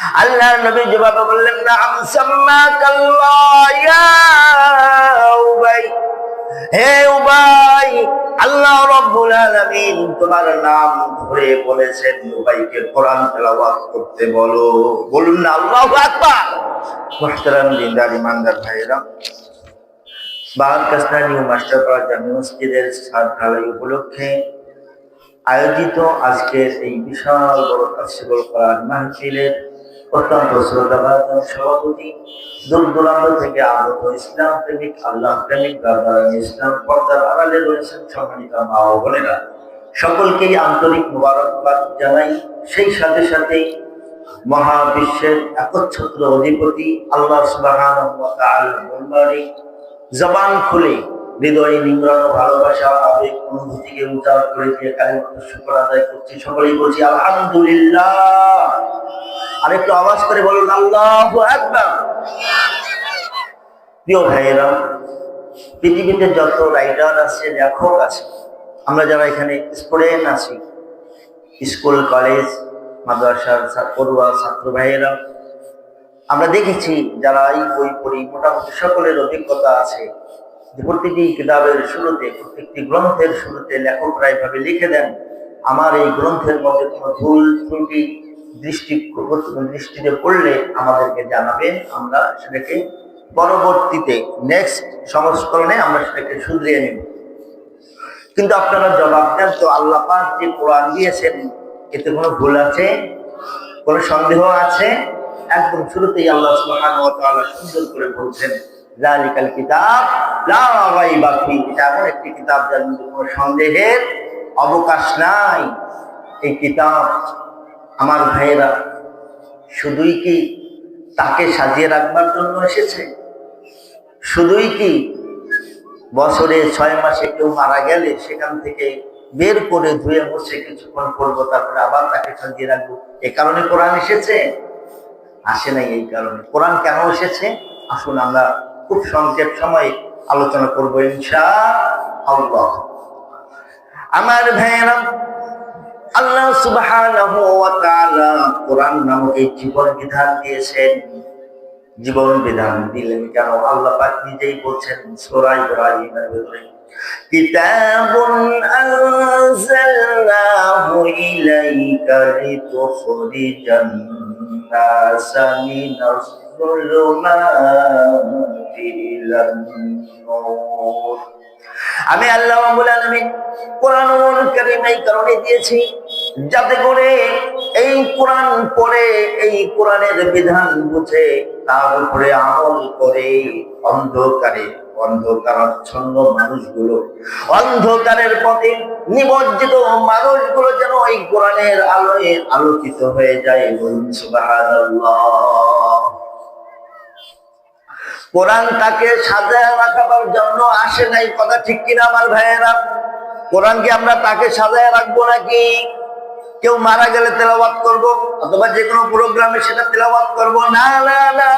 আল্লাহ নবী জবাব বললেন না হে উবাই, আল্লাহ রাব্বুল আলামিন তোমার নাম ধরে বলেছেন, উবাইকে কোরআন তেলাওয়াত করতে বলো। বলুন না, আল্লাহু আকবার। মুহতারাম দিনদার, ইমানদার ভাইরা মসজিদের সাত উপলক্ষে আয়োজিত আজকের এই বিশাল বড় কাশিবল করার মাহফিলের অত্যন্ত শ্রদ্ধাভাজন সভাপতি দূর দূরান্ত থেকে আগত ইসলাম প্রেমিক, আল্লাহ প্রেমিক দাদারানি ইসলাম পর্দার আড়ালে রয়েছেন সম্মানিত মা ও বোনেরা। সকলকেই আন্তরিক মোবারকবাদ জানাই। সেই সাথে সাথে মহাবিশ্বের একচ্ছত্র অধিপতি, আল্লাহ দরবারে জবান খুলে হৃদয়ে নিংড়ানো ভালোবাসা, আবেগ, অনুভূতিকে উজাড় করে দিয়ে কালিমাত শুকর আদায় করছি। সকলেই বলছি, আলহামদুলিল্লাহ। আরেকটু আওয়াজ করে বলুন, আল্লাহু আকবার। প্রিয় ভাইয়েরা, পৃথিবীতে যত রাইটার আছে, লেখক আছে, আমরা যারা এখানে স্টুডেন্ট আছি, স্কুল, কলেজ, মাদ্রাসার পড়ুয়া ছাত্র ভাইয়েরা, আমরা দেখেছি যারা এই বই পড়ি, মোটামুটি সকলের অভিজ্ঞতা আছে। প্রতিটি কিতাবের শুরুতে, প্রত্যেকটি গ্রন্থের শুরুতে লেখকরা এভাবে লিখে দেন, আমার এই গ্রন্থের মধ্যে কোনো ভুল, ত্রুটি, দৃষ্টি দৃষ্টিতে পড়লে আমাদেরকে জানাবেন, আমরা সেটাকে পরবর্তীতে নেক্সট সংস্করণে আমরা সেটাকে শুধরিয়ে নেব। কিন্তু আপনারা জবাব দেন, তো আল্লাহ যে কোরআন দিয়েছেন, এতে কোনো ভুল আছে? কোনো সন্দেহ আছে? একদম শুরুতেই আল্লাহ সুন্দর করে বলছেন জালিকাল কিতাব লা রাইবা ফি এটা এমন একটি কিতাব যার মধ্যে কোনো সন্দেহের অবকাশ নাই। এই কিতাব আমার ভাইয়েরা শুধুই কি তাকে সাজিয়ে রাখবার জন্য এসেছে? শুধুই কি বছরে ছয় মাসে কেউ মারা গেলে সেখান থেকে বের করে ধুয়ে বসে কিছুক্ষণ করব তারপরে আবার তাকে সাজিয়ে রাখব? এ কারণে কোরআন এসেছে? আসে নাই এই কারণে। কোরআন কেন এসেছে? আসুন আমরা খুব সংক্ষেপ সময়ে আলোচনা করব ইনশা আল্লাহ আমার ভাইয়েরা, আল্লাহ সুবহানাহু ওয়া তাআলা কোরআন নামক এই জীবন বিধান দিয়েছেন। জীবন বিধান দিলেন কেন? আল্লাহ পাক নিজেই বলছেন, সূরা ইব্রাহিমের ভিতরে, কিতাবুন আনজালনাহু ইলাইকা লিতুখরিজান নাসা মিনাস যুলুমাতি আমি আল্লাহ রাব্বুল আলামিন কোরআনুল কারীম এই কারণে দিয়েছি যাতে করে এই কোরআন পড়ে, এই কোরআনের বিধান বুঝে, তার উপরে আমল করে অন্ধকারে, অন্ধকারাচ্ছন্ন মানুষগুলো, অন্ধকারের পথে নিমজ্জিত মানুষগুলো যেন এই কোরআনের আলোয় আলোকিত হয়ে যায় বলুন সুবহানাল্লাহ। কোরআন তাকে সাজায় রাখাবার জন্য আসে নাই, কথা ঠিক কিনা আমার ভাইয়েরা? কোরআনকে আমরা তাকে সাজায় রাখব নাকি? কেউ মারা গেলে তেলাওয়াত করব, অথবা যে কোনো প্রোগ্রামে সেটা তেলাওয়াত করব? না না না।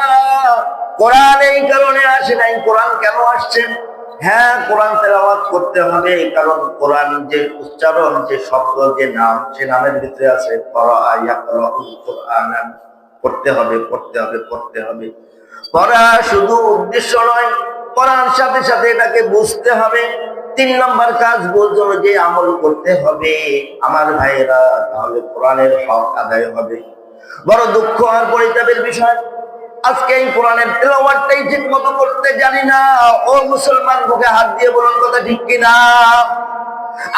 কোরআন এই কারণে আসে নাই। কোরআন কেন আসছেন হ্যাঁ কোরআন তেলাওয়াত করতে হবে কারণ কোরআন যে উচ্চারণ, যে শব্দ, যে নাম, সে নামের ভিতরে আছে করতে ইয়াকরাউল পড়তে হবে পড়তে হবে পড়তে হবে। পড়া শুধু উদ্দেশ্য নয়, পড়ার সাথে সাথে এটাকে বুঝতে হবে। তিন নম্বর কাজ বলছিল যে আমল করতে হবে। আমার ভাইয়েরা, তাহলে কোরআনের হক আদায় হবে। বড় দুঃখ আর পরিতাপের বিষয়। আজকে এই কোরআনের তেলাওয়াতটাই ঠিক মতো করতে জানি না। ও মুসলমান বুকে হাত দিয়ে বলুন কথা ঠিক কিনা?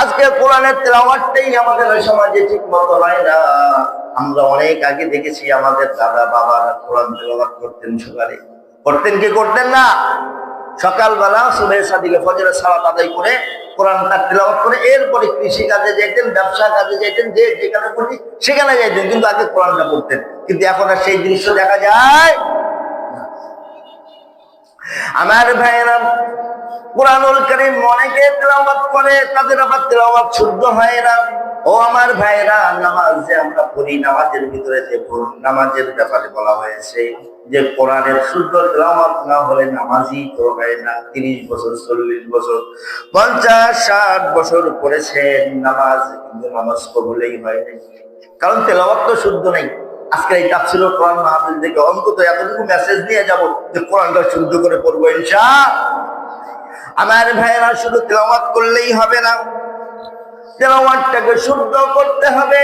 আজকে কোরআনের তেলাওয়াতটাই আমাদের ওই সমাজে ঠিক মতো হয় না। আমরা অনেক আগে দেখেছি আমাদের দাদা বাবারা কোরআন তেলাওয়াত করতেন সকালে। করতেন কি করতেন না? সকালবেলা সুবে সাদিকে ফজরের সালাত আদায় করে কোরআন তেলাওয়াত করে, এরপরে কৃষি কাজে যেতেন ব্যবসা কাজে যেতেন যে যেখানে পড়ি সেখানে যাইতেন, কিন্তু আগে কোরআনটা পড়তেন। কিন্তু এখন আর সেই দৃশ্য দেখা যায় আমার ভাইয়েরা কোরআনুল করিম অনেকে তেলাওয়াত করে, তাদের আবার তেলাওয়াত শুদ্ধ হয় না। ও আমার ভাইরা নামাজ যে আমরা পড়ি, নামাজের ভিতরে যে নামাজের ব্যাপারে বলা হয়েছে যে কোরআনের শুদ্ধ তেলাওয়াত না হলে নামাজই তো হয় না। তিরিশ বছর, চল্লিশ বছর, পঞ্চাশ, ষাট বছর পড়েছেন, নামাজ কিন্তু নামাজ কবুলেই হয় কারণ তেলাওয়াত তো শুদ্ধ নেই। আজকে এই তাফসিল কোরআন মাহফিল থেকে অন্তত এতটুকু মেসেজ নিয়ে যাব যে কোরআনটা শুদ্ধ করে পড়ব ইনশা আমার ভাইয়েরা শুধু তেলাওয়াত করলেই হবে না, তেলাওয়াতটাকে শুদ্ধ করতে হবে,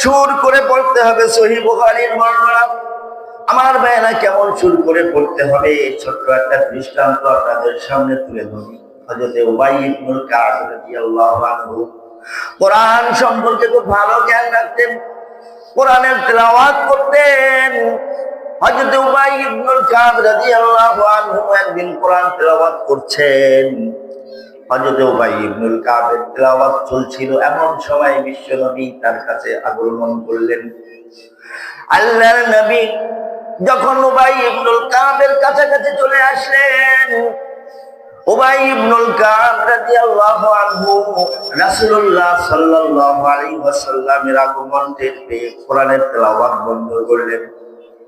সুর করে পড়তে হবে সহি বুখারীর বর্ণনা। আমার ভাইয়েরা কেমন সুর করে পড়তে হবে ছোট্ট একটা দৃষ্টান্ত আপনাদের সামনে তুলে ধরি। হযরতে উবাই ইবনুল কাব রাদিয়াল্লাহু আনহু, কোরআন সম্পর্কে খুব ভালো জ্ঞান রাখতেন, কোরআনের তেলাওয়াত করতেন হযরত উবাই ইবনুল কাব রাদিয়াল্লাহু আনহু একদিন কোরআন তেলাওয়াত করছেন। হযরত উবাই ইবনুল তেলাওয়াত চলছিল এমন সময় তার কাছে আগমন করলেন। আল্লাহর নবী যখন উবাই ইবনুল কাবের কাছাকাছি চলে আসলেন উবাই ইবনুল কাব রাদিয়াল্লাহু আনহু রাসূলুল্লাহ সাল্লাল্লাহু আলাইহি ওয়াসাল্লামের আগমন টের পেয়ে কোরআনের তেলাওয়াত বন্ধ করলেন।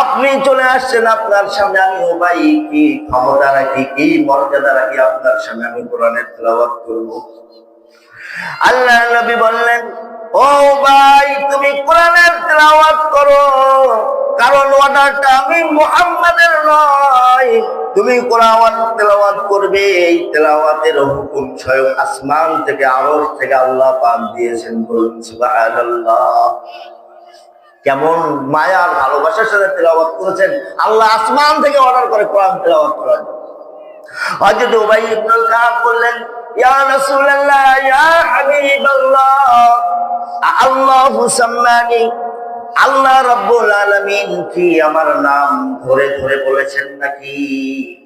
আপনি চলে আসছেন আপনার সামনে, আমি উবাই কি ক্ষমতা রাখি কি মর্যাদা রাখি আপনার সামনে, আমি কোরআনের তেলাওয়াত করব। আল্লাহ নবী বললেন, ও ভাই, তুমি কোরআনের তেলাওয়াত করো, কারণ অর্ডারটা আমি মুহাম্মাদের নয়। তুমি কোরআন তেলাওয়াত করবে, এই তেলাওয়াতের হুকুম স্বয়ং আসমান থেকে আরশ থেকে আল্লাহ পাক দিয়েছেন বলুন, সুবহানাল্লাহ। কেমন মায়ার ভালোবাসার সাথে তেলাওয়াত করেছেন। আল্লাহ আসমান থেকে অর্ডার করে কোরআন তেলাওয়াত করার হযরত উবাই বললেন, ইয়া রাসূলুল্লাহ, ইয়া হাবিবাল্লাহ আল্লাহু সাম্মানি, আল্লাহ আলামিন কি আমার নাম ধরে ধরে বলেছেন নাকি?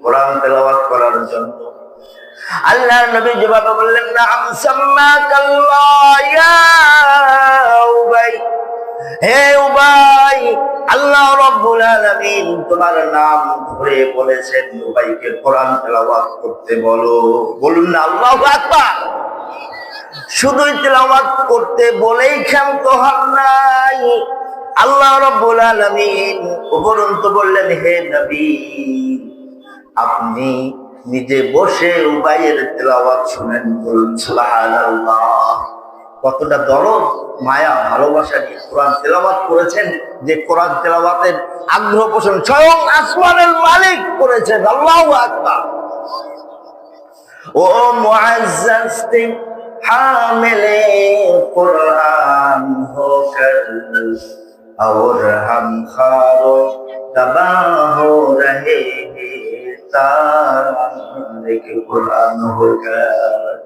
কোরআন তেলাওয়াত করার জন্য। আল্লাহ নবী জবাবে বললেন না আম সাম্মাকাল্লাহ আল্লাহ রাব্বুল আলামিন তোমার নাম ধরে বলেছেন উবাইকে কোরআন তেলাওয়াত করতে বলো। বলুন না, আল্লাহু আকবার। শুধুই তেলাওয়াত করতে বলেই ক্ষান্ত হন নাই। আল্লাহ রাব্বুল আলামিন উপরন্ত বললেন, হে নবী, আপনি নিজে বসে উবাইয়ের তেলাওয়াত শুনেন বলুন, সুবহানাল্লাহ। কতটা দরদ মায়া ভালোবাসা নিয়ে কোরআন তেলাওয়াত করেছেন যে কোরআন তেলাওয়াতের আগ্রহ পোষণ স্বয়ং আসমানের মালিক করেছেন আল্লাহু আকবার ও মুআজ্জাজ হামিলে কুরআন হোকর और हम खारो तबाह हो रहे हैं तारिक कुरान होकर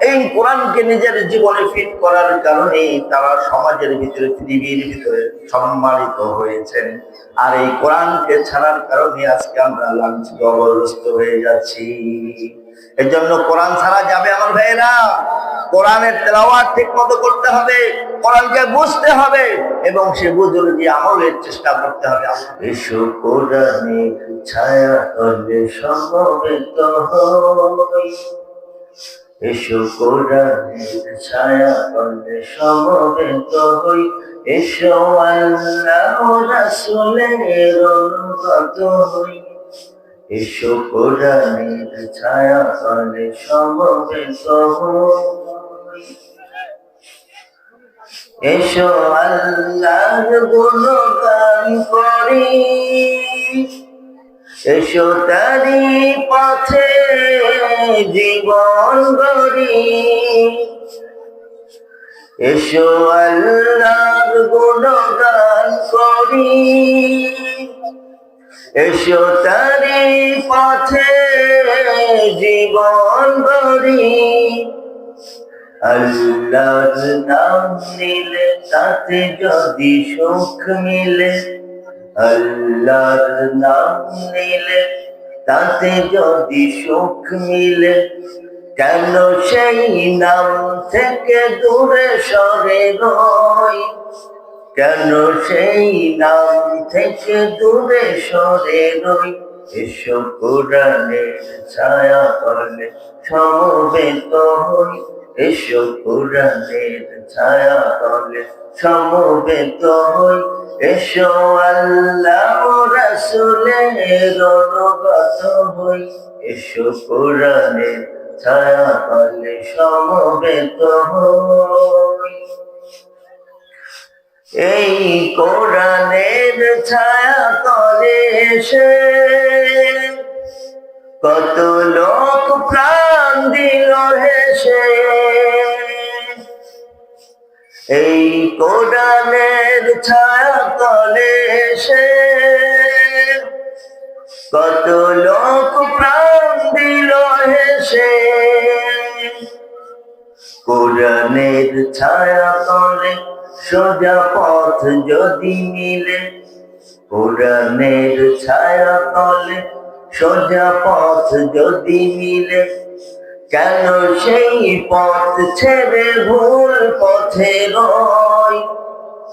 এই কোরআনের নিজের জীবনে ফিট করার কারণে তারা সমাজের ভিতরে, পৃথিবীর ভিতরে সম্মানিত হয়েছেন। আর এই কোরআনকে ছাড়ার কারণে আজকে আমরা লাঞ্ছিত অবস্থ হয়ে যাচ্ছি। এর জন্য কোরআন ছাড়া যাবে আমার ভাইয়েরা। কোরআনের তেলাওয়াত ঠিক মতো করতে হবে, কোরআনকে বুঝতে হবে, এবং সে বুঝে দিয়ে আমলের চেষ্টা করতে হবে এসো কোরআনের ছায়া তলে সমবেত এসো কোরআনের ছায়া তলে সমবেত হই। এসো আল্লাহ রাসূলের অনুগত হই। এসো কোরআনের ছায়া তলে সমবেত এসো আল্লাহর গুণগান করি। এসো তারি পথে জীবন গড়ি। এসো আল্লাহর গুণগান করি। এসো তারি পথে জীবন ভরি আল্লাহর নাম নিলে তাতে যদি সুখ মিলে, আল্লাহর নাম নিলে তাতে যদি সুখ মিলে, কেন সেই নাম থেকে দূরে সরে রই? কেন সেই নাম থেকে দূরে সরে রই এসো কোরআনের ছায়া তলে সমবেত হই। এসো কোরআনের ছায়া তলে সমবেত হই। এসো আল্লাহ রাসূলের অনুগত হই। এসো কোরআনের ছায়া তলে সমবেত হই। এই কোরআনের ছায়া তলে এসে কত লোক প্রাণ দিল হেসে। এই কোরআনের ছায়া তলে এসে কত লোক প্রাণ দিল হেসে। কোরআনের ছায়া তলে সোজা পথ যদি মিলে, কোরআনের ছায়া তলে সোজা পথ যদি মিলে, কেন সেই পথ ছেড়ে ভুল পথে রয়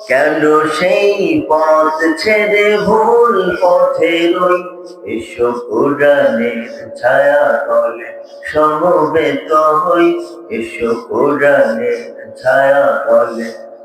কেন সেই পথ ছেড়ে ভুল পথে রই এসো কোরআনের ছায়া তলে সমবেত হই, এসো কোরআনের ছায়া তলে